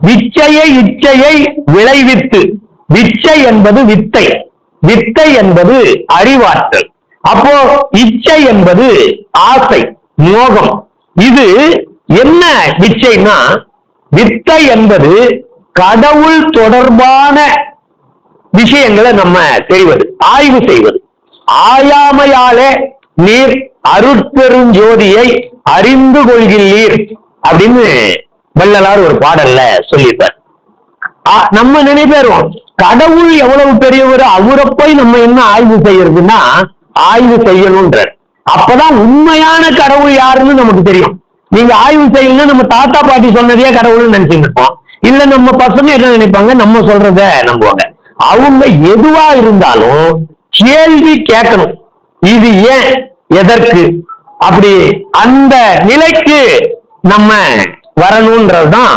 விச்சையை இச்சையை விளைவித்து. விச்சை என்பது வித்தை. வித்தை என்பது அறிவாற்றல். அப்போ இச்சை என்பது ஆசை மோகம். இது என்ன விச்சைன்னா வித்தை என்பது கடவுள் தொடர்பான விஷயங்களை நம்ம செய்வது ஆய்வு செய்வது. ஆயாமையாலே நீர் அருட்பெருஞ்சோதியை அறிந்து கொள்கிறீர் அப்படின்னு வள்ளலார் ஒரு பாடல்ல சொல்லியிருப்பார். ஆ, நம்ம நினைப்பேறுவோம் கடவுள் எவ்வளவு பெரியவர் அவரை போய் நம்ம என்ன ஆய்வு செய்யறதுன்னா ஆய்வு செய்யணும்ன்றார். அப்பதான் உண்மையான கடவுள் யாருன்னு நமக்கு தெரியும். நீங்க ஆய்வு செய்யணும்னா நம்ம தாத்தா பாட்டி சொன்னதையே கடவுள்னு நினைச்சுட்டு இருப்போம். இல்ல நம்ம பசங்க என்ன நினைப்பாங்க? நம்ம சொல்றத நம்புவாங்க. அவங்க எதுவா இருந்தாலும் கேள்வி கேட்கணும். இது ஏன்? எதற்கு? அப்படி அந்த நிலைக்கு நம்ம வரணும்ன்றதுதான்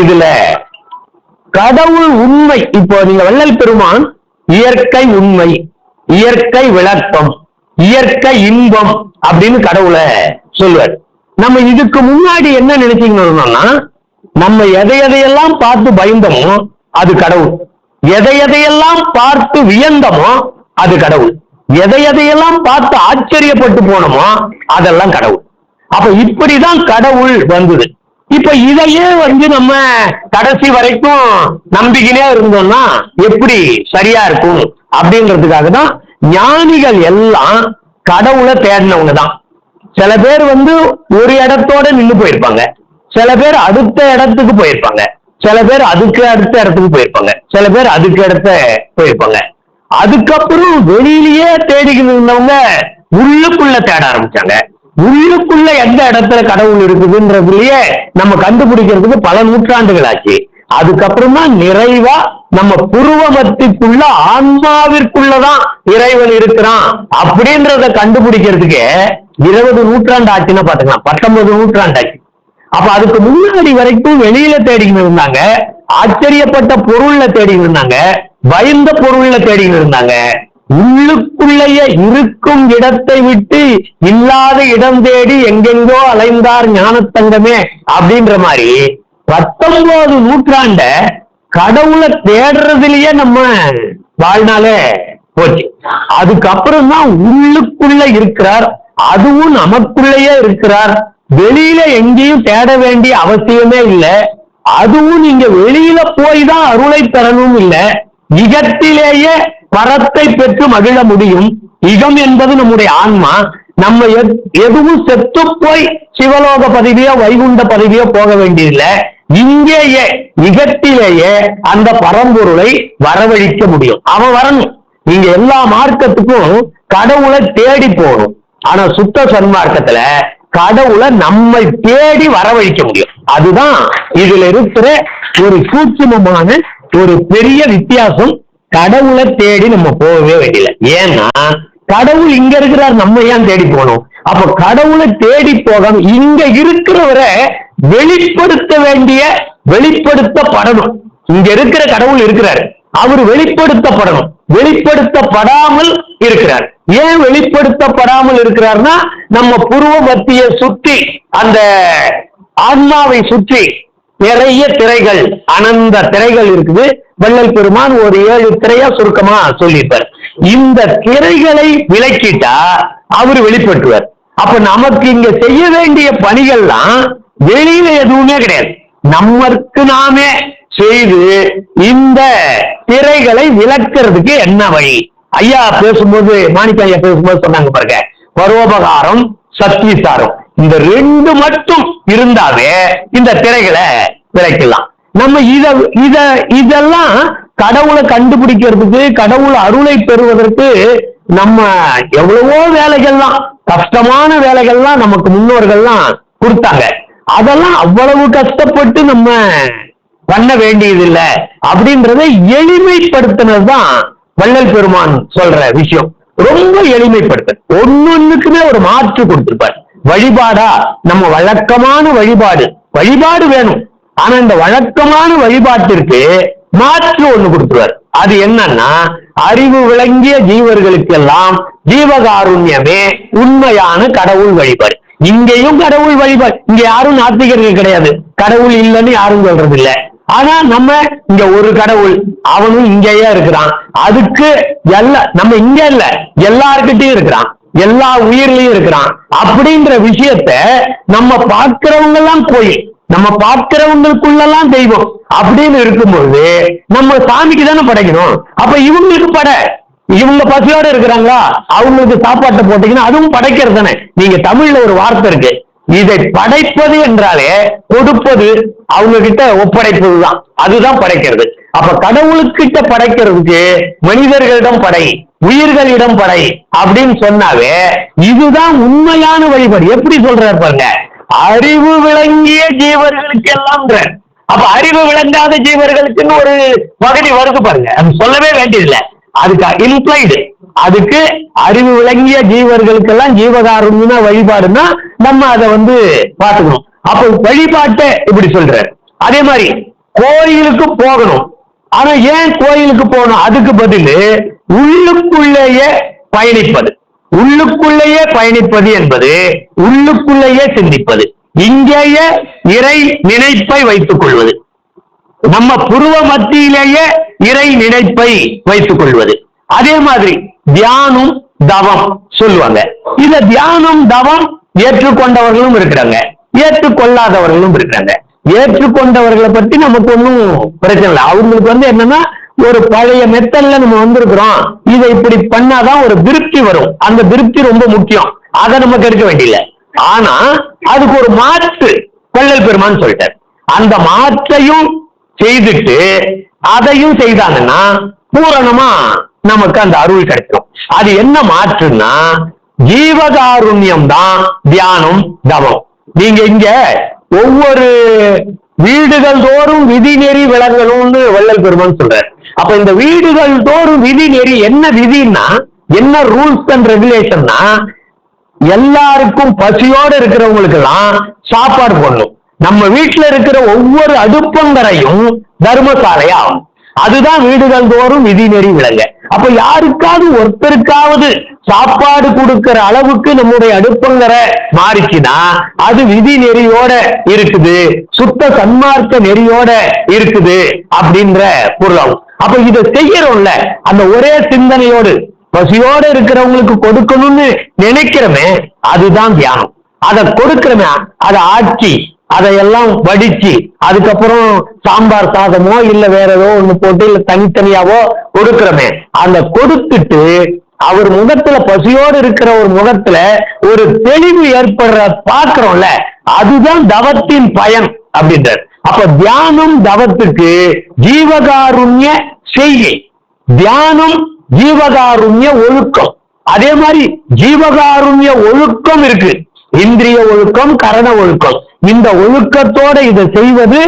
இதுல. கடவுள் உண்மை. இப்போ நீங்க வள்ளல் பெருமான் இயற்கை உண்மை இயற்கை விளக்கம் இயற்கை இன்பம் அப்படின்னு கடவுளை சொல்லுவார். நம்ம இதுக்கு முன்னாடி என்ன நினைச்சிங்கன்னா நம்ம எதை எதையெல்லாம் பார்த்து பயந்தோமோ அது கடவுள். எதை எதையெல்லாம் பார்த்து வியந்தோமோ அது கடவுள். எதை எதையெல்லாம் பார்த்து ஆச்சரியப்பட்டு போனோமோ அதெல்லாம் கடவுள். அப்ப இப்படிதான் கடவுள் வந்தது. இப்ப இதையே வந்து நம்ம கடைசி வரைக்கும் நம்பிக்கினே இருந்தோம்னா எப்படி சரியா இருக்கும்? அப்படின்றதுக்காக தான் ஞானிகள் எல்லாம் கடவுளை தேடினவங்க தான். சில பேர் வந்து ஒரு இடத்தோட நின்று போயிருப்பாங்க. சில பேர் அடுத்த இடத்துக்கு போயிருப்பாங்க. சில பேர் அதுக்கு அடுத்த இடத்துக்கு போயிருப்பாங்க. சில பேர் அதுக்கு அடுத்த போயிருப்பாங்க. அதுக்கப்புறம் வெளியிலேயே தேடிக்கிட்டு இருந்தவங்க உள்ளுக்குள்ள தேட ஆரம்பிச்சாங்க. உள்ளுக்குள்ள எந்த இடத்துல கடவுள் இருக்குதுன்றதுலயே நம்ம கண்டுபிடிக்கிறதுக்கு பல நூற்றாண்டுகள் ஆச்சு அதுக்கப்புறமா நிறைவா நம்ம புருவமத்திற்குள்ள ஆன்மாவிற்குள்ளதான் இறைவன் இருக்கிறான் அப்படின்றத கண்டுபிடிக்கிறதுக்கு இருபது நூற்றாண்டு ஆச்சுன்னா பாத்துக்கலாம் பத்தொன்பது நூற்றாண்டு ஆச்சு அப்ப அதுக்கு முன்னாடி வரைக்கும் வெளியில தேடிக்கிட்டு இருந்தாங்க. ஆச்சரியப்பட்ட பொருள்ல தேடிக்கிட்டு இருந்தாங்க. பயந்த பொருள்ல தேடிக்கிட்டு இருந்தாங்க. உள்ளுக்குள்ளேயே இருக்கும் இடத்தை விட்டு இல்லாத இடம் தேடி எங்கெங்கோ அலைந்தார் ஞானத்தங்கமே அப்படின்ற மாதிரி பத்தொன்பது நூற்றாண்ட கடவுளை தேடுறதுலயே நம்ம வாழ்நாளே போச்சு. அதுக்கப்புறம் தான் உள்ளுக்குள்ள இருக்கிறார் அதுவும் நமக்குள்ளேயே இருக்கிறார். வெளியில எங்கேயும் தேட வேண்டிய அவசியமே இல்லை. அதுவும் நீங்க வெளியில போய் தான் அருளை பெறணும் இல்ல. இகத்திலேயே பரத்தை பெற்று மகிழ முடியும். இகம் என்பது நம்முடைய ஆன்மா. நம்ம எத்- எதுவும் செத்து போய் சிவலோக பதவியோ வைகுண்ட பதவியோ போக வேண்டியதில்லை. இங்கேயே இகத்திலேயே அந்த பரம்பொருளை வரவழைக்க முடியும். அவன் வரணும். நீங்க எல்லா மார்க்கத்துக்கும் கடவுளை தேடி போகணும். ஆனா சுத்த சன்மார்க்கத்துல கடவுளை நம்மை தேடி வரவழிக்க முடியும். அதுதான் இதுல இருக்கிற ஒரு சூட்சமமான ஒரு பெரிய வித்தியாசம் கடவுளை தேடி நம்ம போகவே வேண்டியதில்லை ஏன்னா கடவுள் இங்க இருக்கிறார் நம்ம ஏன் தேடி போகணும்? அப்ப கடவுளை தேடி போகாம இங்க இருக்கிறவரை வெளிப்படுத்த வேண்டிய வெளிப்படுத்தப்படணும். இங்க இருக்கிற கடவுள் இருக்கிறார். அவர் வெளிப்படுத்தப்படணும். வெளிப்படுத்தப்படாமல் இருக்கிறார். ஏன் வெளிப்படுத்தப்படாமல் இருக்கிறார்னா நம்ம புருவ மத்திய சுற்றி அந்த ஆன்மாவை சுற்றி நிறைய திரைகள் அனந்த திரைகள் இருக்குது. வள்ளல் பெருமான் ஒரு ஏழு திரையா சுருக்கமா சொல்லியிருப்பார். இந்த திரைகளை விளக்கிட்டா அவர் வெளிப்பட்டுவார். அப்ப நமக்கு இங்க செய்ய வேண்டிய பணிகள்லாம் வெளியில எதுவுமே கிடையாது. நம்மக்கு நாமே செய்து இந்த திரைகளை விளக்குறதுக்கு என்ன வழி? ஐயா பேசும்போது மாணிக்க ஐயா பேசும்போது சொன்னாங்க பாருங்க. பரோபகாரம் சத்விசாரம் இந்த ரெண்டு மட்டும் இருந்தாவே இந்த திரைகளை விளக்கலாம். நம்ம இத இத இதெல்லாம் கடவுளை கண்டுபிடிக்கிறதுக்கு கடவுள் அருளை பெறுவதற்கு நம்ம எவ்வளவோ வேலைகள்லாம் கஷ்டமான வேலைகள்லாம் நமக்கு முன்னோர்கள்லாம் கொடுத்தாங்க. அதெல்லாம் அவ்வளவு கஷ்டப்பட்டு நம்ம பண்ண வேண்டியதில்லை அப்படின்றத எளிமைப்படுத்துனது தான் வள்ளல் பெருமான் சொல்ற விஷயம். ரொம்ப எளிமைப்படுத்த ஒன்னொன்னுக்குமே ஒரு மாற்று கொடுத்திருப்பார். வழிபாடா? நம்ம வழக்கமான வழிபாடு. வழிபாடு வேணும். ஆனா இந்த வழக்கமான வழிபாட்டிற்கு மாற்று ஒண்ணு கொடுத்துருவார். அது என்னன்னா அறிவு விளங்கிய ஜீவர்களுக்கெல்லாம் ஜீவகாருண்யமே உண்மையான கடவுள் வழிபாடு. இங்கேயும் கடவுள் வழிபாடு. இங்க யாரும் நாத்திகர்கள் கிடையாது. கடவுள் இல்லைன்னு யாரும் சொல்றது இல்லை ஆனா நம்ம இங்க ஒரு கடவுள் அவனும் இங்கேயே இருக்கிறான். அதுக்கு எல்லா நம்ம இங்க இல்ல எல்லார்கிட்டையும் இருக்கிறான். எல்லா உயிர்லயும் இருக்கிறான். அப்படின்ற விஷயத்த நம்ம பார்க்கிறவங்க எல்லாம் கோயில் நம்ம பார்க்கிறவங்களுக்குள்ளெல்லாம் தெய்வம் அப்படின்னு இருக்கும்பொழுது நம்ம சாமிக்கு தானே படைக்கணும். அப்ப இவங்களுக்கு பட. இவங்க பசியோட இருக்கிறாங்களா? அவங்களுக்கு சாப்பாட்டை போட்டீங்கன்னா அதுவும் படைக்கிறது தானே. நீங்க தமிழ்ல ஒரு வார்த்தை இருக்கு. இதை படைப்பது என்றாலே கொடுப்பது அவங்க கிட்ட ஒப்படைப்பது தான் அதுதான் படைக்கிறது. அப்ப கடவுளுக்கிட்ட படைக்கிறதுக்கு மனிதர்களிடம் படை உயிர்களிடம் படை அப்படின்னு சொன்னாவே இதுதான் உண்மையான வழிபாடு. எப்படி சொல்றாரு பாருங்க. அறிவு விளங்கிய ஜீவர்களுக்கு எல்லாம் அப்ப அறிவு விளங்காத ஜீவர்களுக்குன்னு ஒரு பகுதி வருது பாருங்க. அது சொல்லவே வேண்டியதில்லை. அதுக்கு இம்ப்ளைடு அதுக்கு அறிவு விளங்கிய ஜீவர்களுக்கெல்லாம் ஜீவகாருண்ய வழிபாடுன்னா நம்ம அதை வந்து பார்த்துக்கணும். அப்ப வழிபாட்டை இப்படி சொல்றாரு. அதே மாதிரி கோயிலுக்கு போகணும். ஆனா ஏன் கோயிலுக்கு போகணும்? அதுக்கு பதில் உள்ளுக்குள்ளேயே பயணிப்பது. உள்ளுக்குள்ளேயே பயணிப்பது என்பது உள்ளுக்குள்ளேயே சிந்திப்பது. இங்கேயே இறை நினைப்பை வைத்துக் கொள்வது. நம்ம புருவ மத்தியிலேயே இறை நினைப்பை வைத்துக் கொள்வது. அதே மாதிரி தியானம் தவம் சொல்லுவாங்க. இந்த தியானம் தவம் ஏற்றுக்கொண்டவர்களும் இருக்கிறாங்க. ஏற்றுக்கொள்ளாதவர்களும் இருக்கிறாங்க. ஏற்றுக்கொண்டவர்களை பத்தி நமக்கு ஒன்றும் பிரச்சனை இல்லை. அவங்களுக்கு வந்து என்னன்னா ஒரு பழைய மெத்தட்ல நம்ம வந்திருக்கிறோம். இதை இப்படி பண்ணாதான் ஒரு திருப்தி வரும். அந்த திருப்தி ரொம்ப முக்கியம். அதை நம்ம கெடுக்க வேண்டியதில்லை ஆனா அதுக்கு ஒரு மாற்று கொள்ளல் பெருமான்னு சொல்லிட்டார். அந்த மாற்றையும் செய்துட்டு அதையும் செய்தாங்கன்னா பூரணமா நமக்கு அந்த அருள் கிடைக்கும் அது என்ன மாற்றுன்னா ஜீவகாருண்யம் தான் தியானம் தவம். நீங்க இங்க ஒவ்வொரு வீடுகள் தோறும் விதி நெறி விளங்கணும்னு வள்ளல் பெருமான் சொல்றாரு. அப்ப இந்த வீடுகள் தோறும் விதி நெறி என்ன விதின்னா என்ன ரூல்ஸ் அண்ட் ரெகுலேஷன்னா எல்லாருக்கும் பசியோடு இருக்கிறவங்களுக்கு எல்லாம் சாப்பாடு போடணும். நம்ம வீட்டுல இருக்கிற ஒவ்வொரு அடுப்பங்கரையும் தர்மசாலையா ஆகும் அதுதான் வீடுகள் தோறும் விதிநெறி விளங்க. அப்ப யாருக்காவது ஒருத்தருக்காவது சாப்பாடு கொடுக்கிற அளவுக்கு நம்முடைய அடுப்பங்கரை மாறிச்சுன்னா அது விதி நெறியோட இருக்குது சுத்த சன்மார்க்க நெறியோட இருக்குது அப்படின்ற பொருளாகும் அப்ப இதை செய்யறோம்ல அந்த ஒரே சிந்தனையோடு பசியோட இருக்கிறவங்களுக்கு கொடுக்கணும்னு நினைக்கிறோமே அதுதான் தியானம். அதை கொடுக்கிறோமே அதை ஆட்சி அதையெல்லாம் வடிச்சு அதுக்கப்புறம் சாம்பார் சாதமோ இல்ல வேற ஏதோ ஒண்ணு போட்டு இல்ல தனித்தனியாவோ கொடுக்கிறோமே. அந்த கொடுத்துட்டு அவர் முகத்துல பசியோடு இருக்கிற ஒரு முகத்துல ஒரு தெளிவு ஏற்படுற பாக்குறோம்ல அதுதான் தவத்தின் பயன் அப்படின்றார். அப்ப தியானம் தவத்துக்கு ஜீவகாருண்ய செய்கை. தியானம் ஜீவகாருண்ய ஒழுக்கம். அதே மாதிரி ஜீவகாருண்ய ஒழுக்கம் இருக்கு. இந்திரிய ஒழுக்கம் கரண ஒழுக்கம். இந்த ஒழுக்கத்தோட இதை செய்வது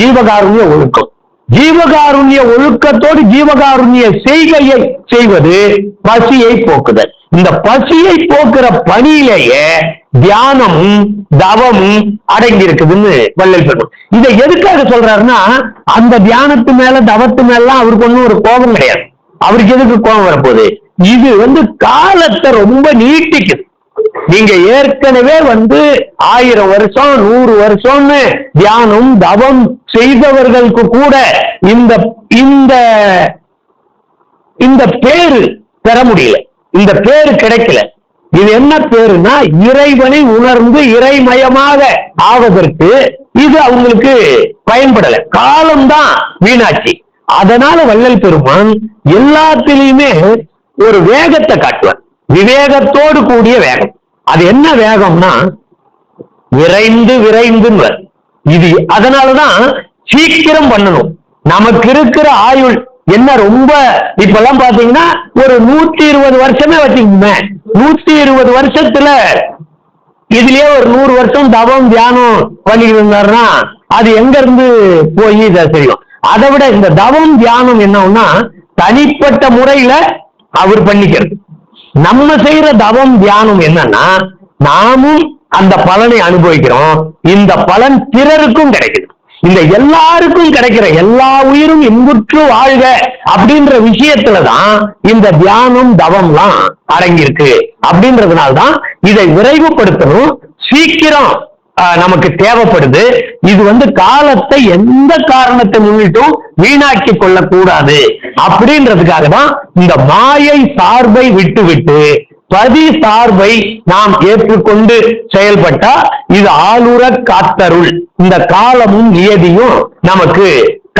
ஜீவகாருண்ய ஒழுக்கம். ஜீவகாருண்ய ஒழுக்கத்தோடு ஜீவகாருண்ய செய்கையை செய்வது பசியை போக்குதல். இந்த பசியை போக்குற பணியிலேயே தியானமும் தவமும் அடங்கி இருக்குதுன்னு வள்ளல் பெருமான். இதை எதுக்காக சொல்றாருன்னா அந்த தியானத்து மேல தவத்து மேலாம் அவருக்கு ஒன்றும் ஒரு கோபம் கிடையாது. அவருக்கு எதுக்கு கோபம் வரப்போகுது? இது வந்து காலத்தை ரொம்ப நீட்டிக்குது. நீங்க ஏற்கனவே வந்து ஆயிரம் வருஷம் நூறு வருஷம்னு தியானம் தவம் செய்தவர்களுக்கு கூட இந்த இந்த இந்த பேரு பெற முடியல. இந்த பேரு கிடைக்கல. இது என்ன பேருனா இறைவனை உணர்ந்து இறைமயமாக ஆவதற்கு இது அவங்களுக்கு பயன்படல. காலம்தான் வீணாச்சு அதனால வள்ளல் பெருமான் எல்லாத்திலையுமே ஒரு வேகத்தை காட்டுவார் விவேகத்தோடு கூடிய வேகம். அது என்ன வேகம்னா விரைந்து விரைந்துன்னு இது அதனாலதான் சீக்கிரம் பண்ணணும். நமக்கு இருக்கிற ஆயுள் என்ன ரொம்ப இப்பெல்லாம் பாத்தீங்கன்னா ஒரு நூத்தி இருபது வருஷமே வச்சுக்கோங்க. நூத்தி இருபது வருஷத்துல இதுலயே ஒரு நூறு வருஷம் தவம் தியானம் பண்ணிட்டு இருந்தாருன்னா அது எங்க இருந்து போய் இதை செய்யும்? அதை விட இந்த தவம் தியானம் என்னன்னா தனிப்பட்ட முறையில அவர் பண்ணிக்கிறது. நம்ம செய்யற தவம் தியானம் என்னன்னா நாமும் அந்த பலனை அனுபவிக்கிறோம். இந்த பலன் பிறருக்கும் கிடைக்குது. இந்த எல்லாருக்கும் கிடைக்கிற எல்லா உயிரும் இன்புற்று வாழ்க அப்படின்ற விஷயத்துலதான் இந்த தியானம் தவம்லாம் அடங்கியிருக்கு அப்படின்றதுனால தான் இதை விரைவுபடுத்தணும். சீக்கிரம் நமக்கு தேவைப்படுது. இது வந்து காலத்தை எந்த காரணத்தை முன்னிட்டும் வீணாக்கி கொள்ளக்கூடாது. அப்படின்றதுக்காக தான் இந்த மாயை சார்பை விட்டுவிட்டு பதி சார்பை நாம் ஏற்றுக்கொண்டு செயல்பட்டா இது ஆளுர காத்தருள். இந்த காலமும் நியதியும் நமக்கு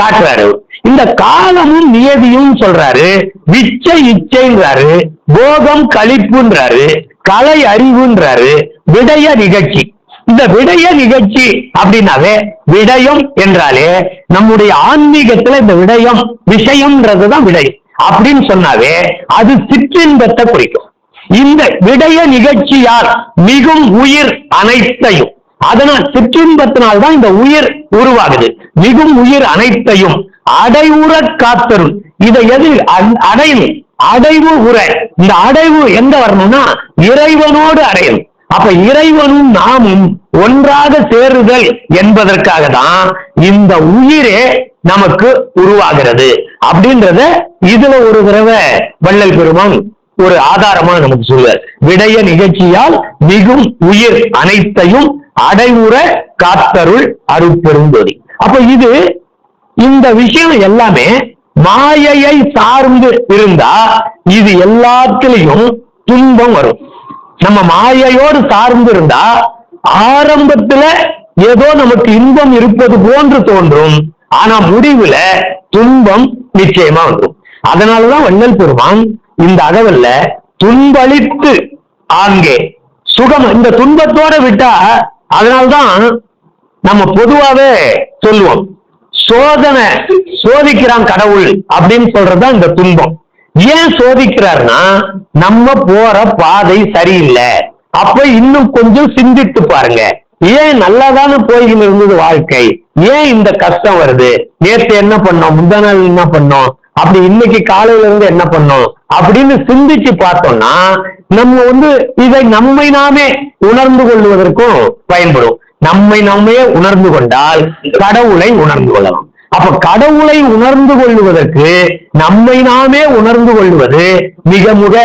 காட்டுறாரு. இந்த காலமும் நியதியும் சொல்றாரு விச்சை இச்சைன்றாரு போகம் கழிப்புன்றாரு கலை அறிவுன்றாரு விடய நிகழ்ச்சி. இந்த விடய நிகழ்ச்சி அப்படின்னாவே விடயம் என்றாலே நம்முடைய ஆன்மீகத்துல இந்த விடயம் விஷயம்ன்றதுதான் விடயம். அப்படின்னு சொன்னாவே அது சிற்றின்பத்தை குறிக்கும். இந்த விடய நிகழ்ச்சியால் மிகும் உயிர் அனைத்தையும் அதனால் சிற்றின்பத்தினால் தான் இந்த உயிர் உருவாகுது. மிகும் உயிர் அனைத்தையும் அடைவுற காத்தரும். இதை எது அடையணும்? அடைவு உரை இந்த அடைவு எங்க வரணும்னா இறைவனோடு அடையணும். அப்ப இறைவனும் நாமும் ஒன்றாக சேருதல் என்பதற்காக தான் இந்த உயிரே நமக்கு உருவாகிறது. அப்படின்றத இதுல ஒரு தடவை வள்ளல் பெருமான் ஒரு ஆதாரமா நமக்கு சொல்லுவார் விடய நிகழ்ச்சியால் மிகும் உயிர் அனைத்தையும் அடைமுற காத்தருள் அருட்பெருந்தொடி அப்ப இது இந்த விஷயம் எல்லாமே மாயையை சார்ந்து இருந்தா இது எல்லாத்திலையும் துன்பம் வரும். நம்ம மாயையோடு சார்ந்து இருந்தா ஆரம்பத்துல ஏதோ நமக்கு இன்பம் இருப்பது போன்று தோன்றும். ஆனா முடிவுல துன்பம் நிச்சயமா வந்துடும் அதனாலதான் வள்ளல் பெருமான் இந்த அகவல்ல துன்பளித்து ஆங்கே சுகம் இந்த துன்பத்தோட விட்டா அதனால்தான் நம்ம பொதுவாவே சொல்லுவோம் சோதனை சோதிக்கிறான் கடவுள் அப்படின்னு சொல்றதுதான் இந்த துன்பம். ஏன் சோதிக்கிறார்னா நம்ம போற பாதை சரியில்லை. அப்ப இன்னும் கொஞ்சம் சிந்தித்து பாருங்க. ஏன் நல்லாதான போய்கிட்டு இருந்தது வாழ்க்கை? ஏன் இந்த கஷ்டம் வருது? நேற்று என்ன பண்ணோம்? முந்தா நாள் என்ன பண்ணோம்? அப்படி இன்னைக்கு காலையில இருந்து என்ன பண்ணோம்? அப்படின்னு சிந்திச்சு பார்த்தோம்னா நம்ம வந்து இதை நம்மை நாமே உணர்ந்து கொள்வதற்கும் பயன்படும். நம்மை நாமே உணர்ந்து கொண்டால் கடவுளை உணர்ந்து கொள்ளலாம். அப்ப கடவுளை உணர்ந்து கொள்வதற்கு நம்மை நாமே உணர்ந்து கொள்வது மிக மிக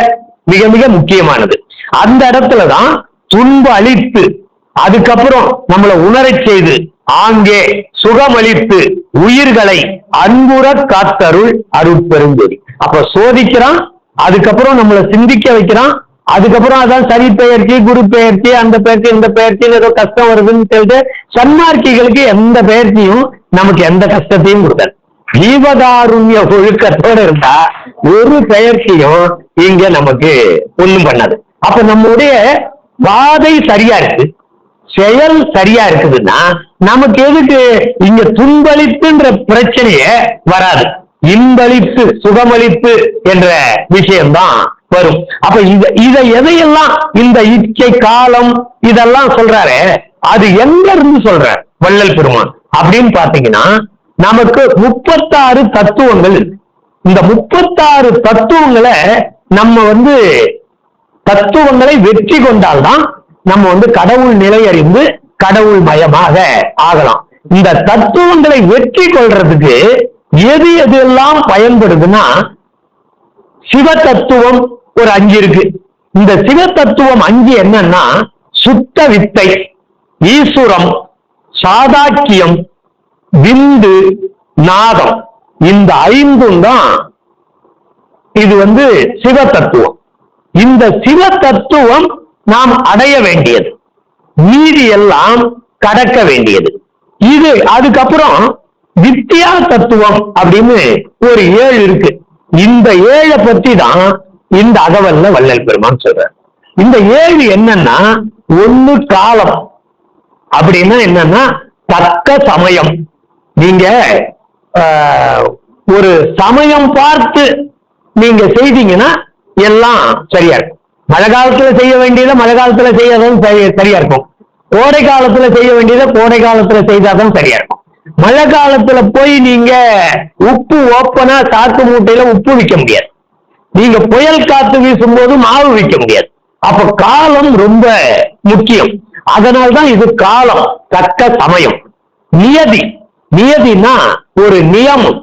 மிக மிக முக்கியமானது. அந்த இடத்துலதான் துன்ப அளித்து அதுக்கப்புறம் நம்மளை உணரச் செய்து ஆங்கே சுகமளித்து உயிர்களை அன்புற காத்தருள் அருட்பெருந்தொடி அப்ப சோதிக்கிறான் அதுக்கப்புறம் நம்மளை சிந்திக்க வைக்கிறான் அதுக்கப்புறம் அதான் சனி பெயர்ச்சி குரு பெயர்ச்சி அந்த பெயர்ச்சி இந்த பெயர்ச்சின்னு ஏதோ கஷ்டம் வருதுன்னு சொல்லிட்டு சன்மார்க்கிகளுக்கு எந்த பெயர்ச்சியும் நமக்கு எந்த கஷ்டத்தையும் கொடுத்தாரு ஜீவதாருண்ய ஒழுக்கத்தோட இருந்தா ஒரு பெயர்ச்சியும் இங்க நமக்கு ஒண்ணும் பண்ணாது. அப்ப நம்முடைய வாதை சரியா இருக்கு செயல் சரியா இருக்குதுன்னா நமக்கு எதுக்கு இங்க துன்பளிப்புன்ற பிரச்சனையே வராது. இன்பளிப்பு சுகமளிப்பு என்ற விஷயம்தான் வரும். அப்ப இத இத எதையெல்லாம் இந்த இச்சை காலம் இதெல்லாம் சொல்றாரு அது எங்க இருந்து சொல்ற வள்ளல் பெருமான். அப்படின்னு பாத்தீங்கன்னா நமக்கு முப்பத்தாறு தத்துவங்கள் இந்த முப்பத்தாறு தத்துவங்களை நம்ம வந்து தத்துவங்களை வெற்றி கொண்டால்தான் நம்ம வந்து கடவுள் நிலை அறிந்து கடவுள் மயமாக ஆகலாம். இந்த தத்துவங்களை வெற்றி கொள்றதுக்கு எது எதெல்லாம் பயன்படுதுன்னா சிவ தத்துவம் ஒரு அஞ்சு இருக்கு. இந்த சிவ தத்துவம் அஞ்சு என்னன்னா சுத்த வித்தை ஈஸ்வரம் சாதாக்கியம் விந்து நாதம். இந்த ஐந்தும் தான் இது வந்து சிவ தத்துவம் இந்த சிவ தத்துவம் நாம் அடைய வேண்டியது. மீதி எல்லாம் கடக்க வேண்டியது. இது அதுக்கப்புறம் வித்யா தத்துவம் அப்படின்னு ஒரு ஏழு இருக்கு. இந்த ஏழை பத்தி தான் இந்த அகவல்ல வள்ளல் பெருமான் சொல்றார். இந்த ஏழு என்னன்னா ஒண்ணு காலம். அப்படின்னா என்னன்னா தக்க சமயம். நீங்க ஒரு சமயம் பார்த்து நீங்க செய்தீங்கன்னா எல்லாம் சரியா இருக்கும். மழை காலத்துல செய்ய வேண்டியதை மழை காலத்துல செய்யாதான் சரியா இருக்கும். கோடை காலத்துல செய்ய வேண்டியதை கோடை காலத்துல செய்தாதான் சரியா இருக்கும். மழை காலத்துல போய் நீங்க உப்பு ஓப்பனா சாக்கு மூட்டையில உப்பு விற்க முடியாது. நீங்க புயல் காத்து வீசும்போது மாவு விற்க முடியாது. அப்ப காலம் ரொம்ப முக்கியம். அதனால்தான் இது காலம் தக்க சமயம். நியதி. நியதினா ஒரு நியமம்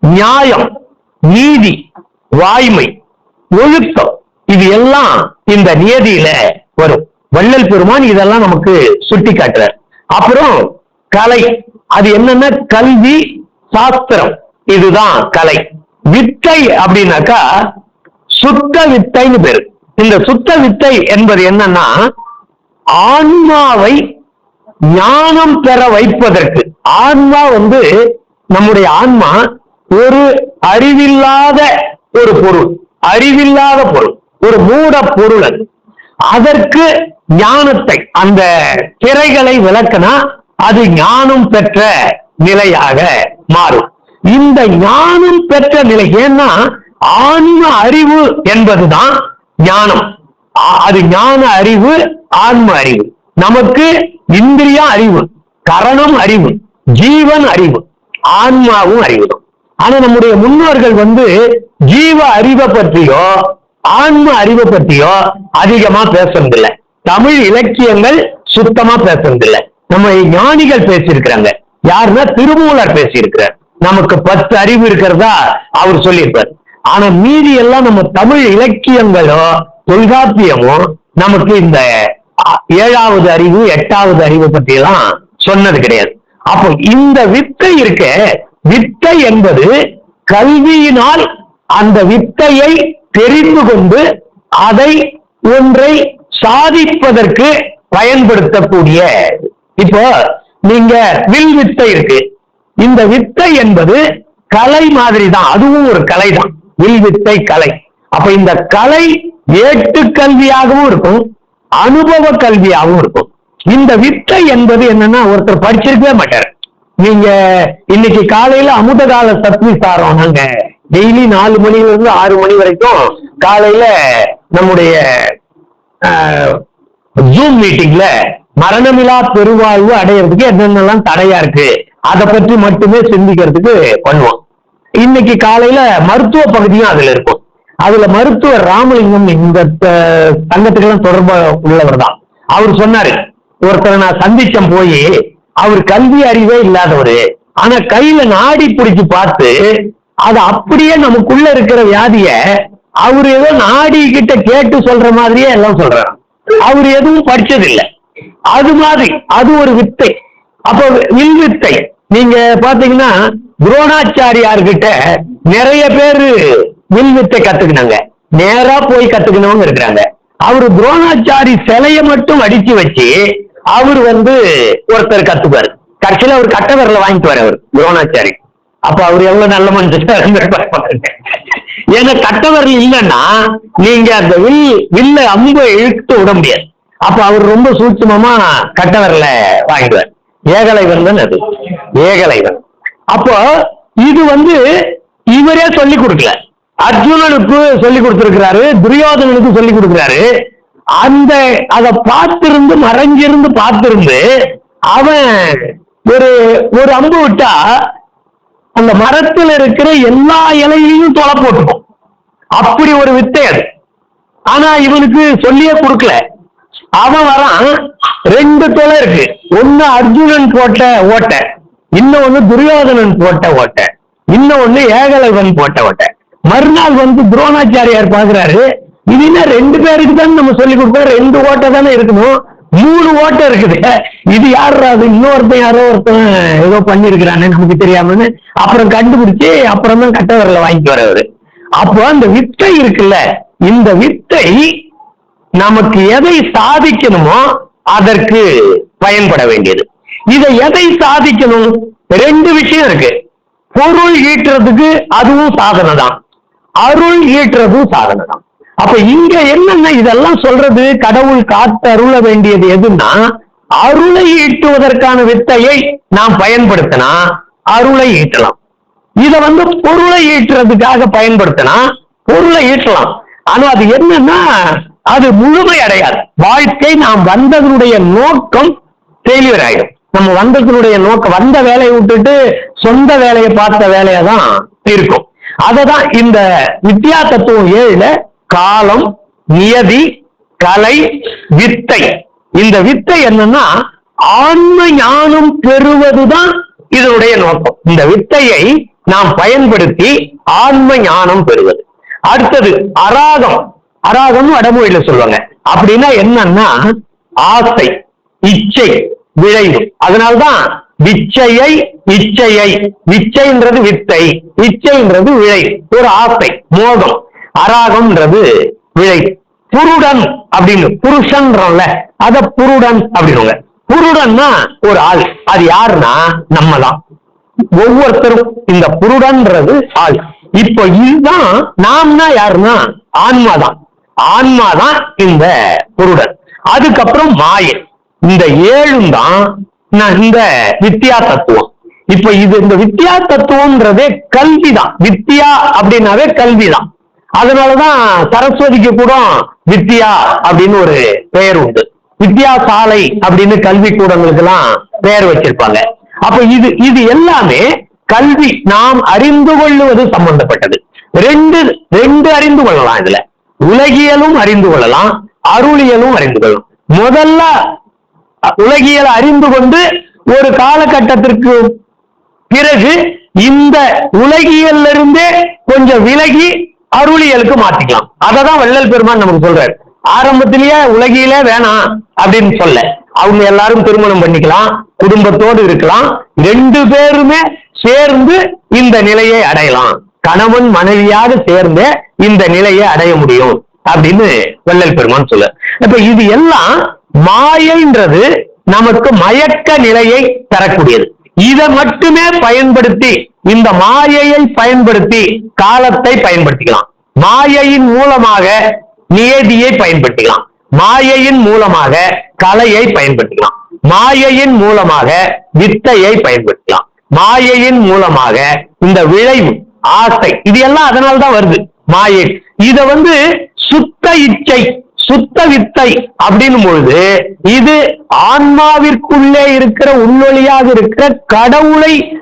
நியாயம் நீதி வாய்மை ஒழுக்கம். இது எல்லாம் இந்த நியதியில வரும். வள்ளல் பெருமான் இதெல்லாம் நமக்கு சுட்டி காட்டுறார் அப்புறம் கலை. அது என்னன்னா கல்வி சாஸ்திரம். இதுதான் கலை. வித்தை அப்படின்னாக்கா சுத்த வித்தைன்னு பேரு. இந்த சுத்த வித்தை என்பது என்னன்னா ஆன்மாவை ஞானம் பெற வைப்பதற்கு. ஆன்மா வந்து நம்முடைய ஆன்மா ஒரு அறிவில்லாத ஒரு பொருள். அறிவில்லாத பொருள். ஒரு மூட பொருள் அது. அதற்கு ஞானத்தை அந்த திரைகளை விளக்கினா அது ஞானம் பெற்ற நிலையாக மாறும். இந்த ஞானம் பெற்ற நிலை ஏன்னா ஆன்ம அறிவு என்பதுதான் ஞானம். அது ஞான அறிவு ஆன்ம அறிவு. நமக்கு இந்திரியா அறிவு கரணம் அறிவு ஜீவன் அறிவு ஆன்மாவும் அறிவு ஆனா நம்முடைய முன்னோர்கள் வந்து ஜீவ அறிவை பற்றியோ ஆன்ம அறிவை பற்றியோ அதிகமா பேசுறதில்லை. தமிழ் இலக்கியங்கள் சுத்தமா பேசுறதில்லை. நம்ம ஞானிகள் பேசியிருக்கிறாங்க. யாருன்னா திருமூலர் பேசியிருக்கிறார். நமக்கு பத்து அறிவு இருக்கிறதா அவர் சொல்லியிருப்பார். ஆனா மீதி எல்லாம் நம்ம தமிழ் இலக்கியங்களோ தொல்காப்பியமோ நமக்கு இந்த ஏழாவது அறிவு எட்டாவது அறிவு பத்தி எல்லாம் சொன்னது கிடையாது. அப்போ இந்த வித்தை இருக்க வித்தை என்பது கல்வியினால் அந்த வித்தையை தெரிந்து கொண்டு அதை ஒன்றை சாதிப்பதற்கு பயன்படுத்தக்கூடிய இப்போ நீங்க வில் வித்தை இருக்கு. இந்த வித்தை என்பது கலை மாதிரி தான் அதுவும் ஒரு கலை தான் வில் வித்தை கலை. அப்ப இந்த கலை ஏட்டு கல்வியாகவும் இருக்கும். அனுபவ கல்வியாகவும் இருக்கும். இந்த வித்தை என்பது என்னன்னா ஒருத்தர் படிச்சிருக்கவே மாட்டார். நீங்க இன்னைக்கு காலையில அமுதகால சத்வி சாரம் நாங்க டெய்லி நாலு மணில இருந்து ஆறு மணி வரைக்கும் காலையில நம்முடைய ஜூம் மீட்டிங்ல மரணமிலா பெருவாழ்வு அடையிறதுக்கு என்னென்னலாம் தடையா இருக்கு? அதை பற்றி மட்டுமே சிந்திக்கிறதுக்கு பண்ணுவோம். இன்னைக்கு காலையில மருத்துவ பகுதியும் அதுல இருக்கும். அதுல மருத்துவர் ராமலிங்கம் இந்த சங்கத்துக்கெல்லாம் தொடர்பு உள்ளவர் தான். அவர் சொன்னாரு ஒருத்தரை நான் சந்திச்சம் போய் அவர் கல்வி அறிவே இல்லாதவரு. ஆனா கையில நாடி பிடிச்சு பார்த்து அது அப்படியே நமக்குள்ள இருக்கிற வியாதிய அவர் ஏதோ நாடி கிட்ட கேட்டு சொல்ற மாதிரியே எல்லாம் சொல்றாரு அவர் எதுவும் படிச்சது இல்லை அது மாதிரி அது ஒரு வித்தை. அப்ப வில் வித்தை. நீங்க பாத்தீங்கன்னா துரோணாச்சாரியார்கிட்ட நிறைய பேரு வில் வித்தை கத்துக்கினாங்க. நேரா போய் கத்துக்கினவங்க இருக்கிறாங்க. அவரு துரோணாச்சாரி சிலையை மட்டும் அடிச்சு வச்சு அவர் வந்து ஒருத்தர் கத்துப்பாரு கடைசியில அவர் கட்ட விரல வாங்கிட்டு வர அவர் துரோணாச்சாரி. அப்ப அவர் எவ்வளவு நல்ல மனுஷன் ஏன்னா கட்ட விரல் இல்லைன்னா நீங்க அந்த வில் வில்ல அம்பை இழுத்து விட முடியாது. அப்ப அவர் ரொம்ப சூட்சமமா கட்ட வாங்கிடுவார். ஏகலைவன் தான் அது. ஏகலைவன் அப்போ இது வந்து இவரே சொல்லி கொடுக்கல. அர்ஜுனனுக்கு சொல்லி கொடுத்திருக்கிறாரு துரியோதனனுக்கு சொல்லி கொடுக்கிறாரு. அந்த அதை பார்த்திருந்து மறைஞ்சிருந்து பார்த்திருந்து அவன் ஒரு ஒரு அம்பு விட்டா அந்த மரத்தில் இருக்கிற எல்லா இலையையும் தொலை போட்டுக்கும். அப்படி ஒரு வித்தை அது. ஆனா இவனுக்கு சொல்லியே கொடுக்கல. அவன் வரான். ரெண்டு தொலை இருக்கு. ஒன்னு அர்ஜுனன் போட்ட ஓட்டை இன்னொன்னு துரியோதனன் போட்ட ஓட்டை இன்னொன்னு ஏகலைவன் போட்ட ஓட்டை. மறுநாள் வந்து துரோணாச்சாரியார் பாக்குறாரு இது என்ன ரெண்டு பேருக்கு தான் நம்ம சொல்லி கொடுப்போம் ரெண்டு ஓட்டை தானே இருக்கணும். மூணு ஓட்டை இருக்குது. இது யாருடா அது இன்னொருத்தன் யாரோ ஒருத்தன் ஏதோ பண்ணிருக்கிறானே நமக்கு தெரியாமன்னு அப்புறம் கண்டுபிடிச்சு அப்புறம் தான் கட்டவரில் வாங்கிட்டு வரவர். அப்போ அந்த வித்தை இருக்குல்ல இந்த வித்தை நமக்கு எதை சாதிக்கணுமோ அதற்கு பயன்பட வேண்டியது. இதை எதை சாதிக்கணும்? ரெண்டு விஷயம் இருக்கு. பொருள் ஈட்டுறதுக்கு அதுவும் சாதனை தான் அருள் ஈட்டுறதும் சாதனை தான் அப்ப இங்க என்னென்ன இதெல்லாம் சொல்றது? கடவுள் காத்து அருள வேண்டியது எதுன்னா அருளை ஈட்டுவதற்கான வித்தையை நாம் பயன்படுத்தினா அருளை ஈட்டலாம். இத வந்து பொருளை ஈட்டுறதுக்காக பயன்படுத்தினா பொருளை ஈட்டலாம். ஆனா அது என்னன்னா அது முழுமை அடையாது. வாழ்க்கை நாம் வந்ததனுடைய நோக்கம் ஃபெயிலியர் ஆயிடும். நம்ம வந்ததனுடைய நோக்கம் வந்த வேலையை விட்டுட்டு சொந்த வேலையை பார்த்த வேலையை தான் இருக்கும். அததான் இந்த வித்யா தத்துவம் ஏழுல காலம் நியதி கலை வித்தை. இந்த வித்தை என்னன்னா ஆன்ம ஞானம் பெறுவதுதான் இதனுடைய நோக்கம். இந்த வித்தையை நாம் பயன்படுத்தி ஆன்ம ஞானம் பெறுவது. அடுத்தது அராகம். அராகம்னு வடமொழியில சொல்லுவாங்க. அப்படின்னா என்னன்னா ஆசை இச்சை விளைவு அதனால்தான் விச்சையை இச்சையை. விச்சைன்றது வித்தை இச்சைன்றது விளை ஒரு ஆசை மோகம். அராகம்ன்றது விளை புருடன் அப்படின்னு புருஷன்றோம்ல அத புருடன் அப்படின்னுங்க புருடன்னா ஒரு ஆள். அது யாருன்னா நம்ம தான் ஒவ்வொருத்தரும் இந்த புருடன்றது ஆள். இப்போ இதுதான் நாம்னா யாருன்னா ஆன்மா தான் இந்த குருடன் அதுக்கப்புறம் மாயன் இந்த ஏழும் தான் இந்த வித்யா தத்துவம். இப்ப இது இந்த வித்யா தத்துவம்ன்றதே கல்விதான். வித்யா அப்படின்னாவே கல்விதான். அதனாலதான் சரஸ்வதிக்கு கூட வித்யா அப்படின்னு ஒரு பெயர் உண்டு. வித்யா சாலை அப்படின்னு கல்வி கூடங்களுக்கு எல்லாம் பெயர் வச்சிருப்பாங்க. அப்ப இது இது எல்லாமே கல்வி நாம் அறிந்து கொள்ளுவது சம்பந்தப்பட்டது. ரெண்டு ரெண்டு அறிந்து கொள்ளலாம் இதுல. உலகியலும் அறிந்து கொள்ளலாம் அருளியலும் அறிந்து கொள்ளலாம். முதல்ல உலகியல் அறிந்து கொண்டு ஒரு காலகட்டத்திற்கு பிறகு இந்த உலகியல்ல இருந்தே கொஞ்சம் விலகி அருளியலுக்கு மாத்திக்கலாம். அததான் வள்ளல் பெருமான் நமக்கு சொல்றாரு. ஆரம்பத்திலேயே உலகிலே வேணாம் அப்படின்னு சொல்ல. அவங்க எல்லாரும் திருமணம் பண்ணிக்கலாம் குடும்பத்தோடு இருக்கலாம் ரெண்டு பேருமே சேர்ந்து இந்த நிலையை அடையலாம். கணவன் மனைவியாக சேர்ந்து இந்த நிலையை அடைய முடியும் அப்படின்னு வள்ளல் பெருமான் சொல்ல. இப்ப இது எல்லாம் மாயைன்றது நமக்கு மயக்க நிலையை தரக்கூடியது. இதை மட்டுமே பயன்படுத்தி இந்த மாயையை பயன்படுத்தி காலத்தை பயன்படுத்திக்கலாம். மாயையின் மூலமாக நியதியை பயன்படுத்திக்கலாம். மாயையின் மூலமாக கலையை பயன்படுத்திக்கலாம். மாயையின் மூலமாக வித்தையை பயன்படுத்தலாம் மாயையின் மூலமாக இந்த விளைவு ஆசை. இது எல்லாம் அதனால்தான் வருது. மாயை. இத வந்து சுத்த இச்சை சுத்த வித்தை அப்படின்னும் பொழுது இது ஆன்மாவிற்குள்ளே இருக்கிற உள்வழியாக இருக்கிற கடவுளை